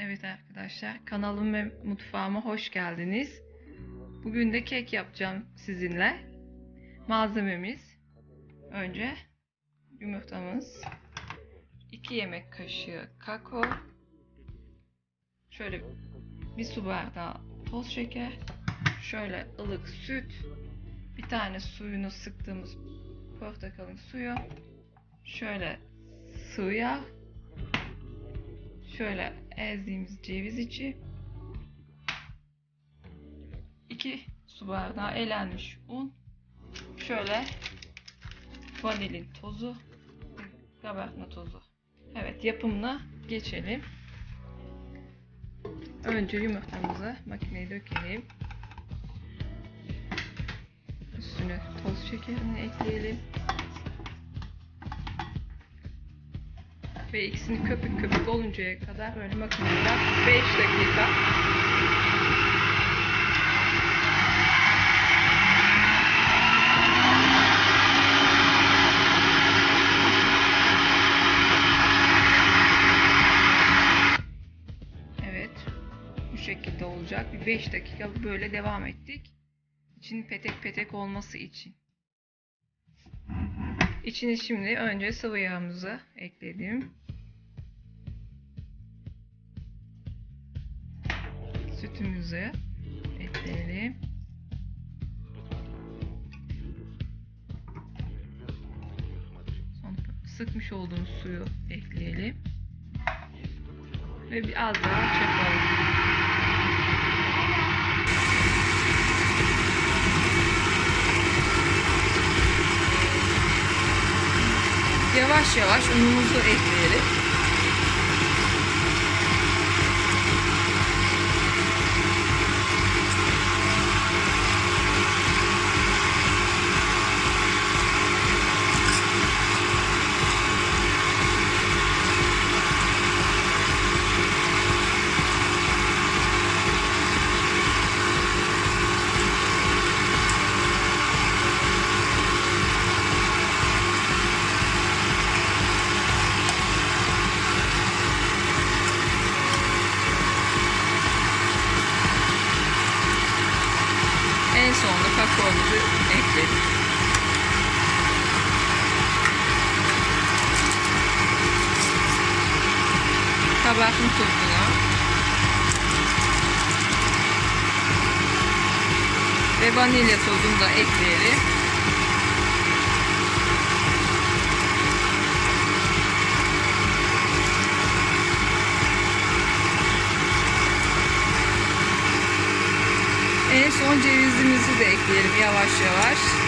Evet arkadaşlar, kanalım ve mutfağıma hoş geldiniz. Bugün de kek yapacağım sizinle. Malzememiz önce yumurtamız, 2 yemek kaşığı kakao, şöyle bir su bardağı toz şeker, şöyle ılık süt, bir tane suyunu sıktığımız portakalın suyu, şöyle sıvı yağ, Şöyle ezdiğimiz ceviz içi. 2 su bardağı elenmiş un. Şöyle vanilin tozu. Kabartma tozu. Evet yapımına geçelim. Önce yumurtamızı makineye dökelim. Üstüne toz şekerini ekleyelim. Ve ikisini köpük köpük oluncaya kadar böyle makinede 5 dakika Evet. Bu şekilde olacak. Bir 5 dakika böyle devam ettik. İçinin petek petek olması için. İçine şimdi önce sıvı yağımızı ekledim. Sütümüzü ekleyelim. Sonra sıkmış olduğumuz suyu ekleyelim. Ve biraz daha çırpalım. Yavaş yavaş unumuzu ekleyelim. Kakaomuzu ekledik. Kabartma tozunu ve vanilya tozunu da ekleyelim. Son cevizimizi de ekleyelim yavaş yavaş.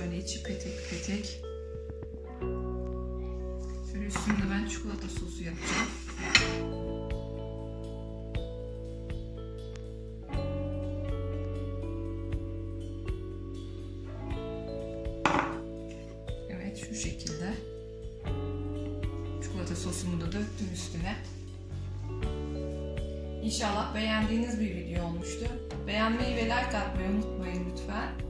Şöyle içi petek petek. Şöyle üstünde ben çikolata sosu yapacağım. Evet şu şekilde. Çikolata sosumu da döktüm üstüne. İnşallah beğendiğiniz bir video olmuştur. Beğenmeyi ve like atmayı unutmayın lütfen.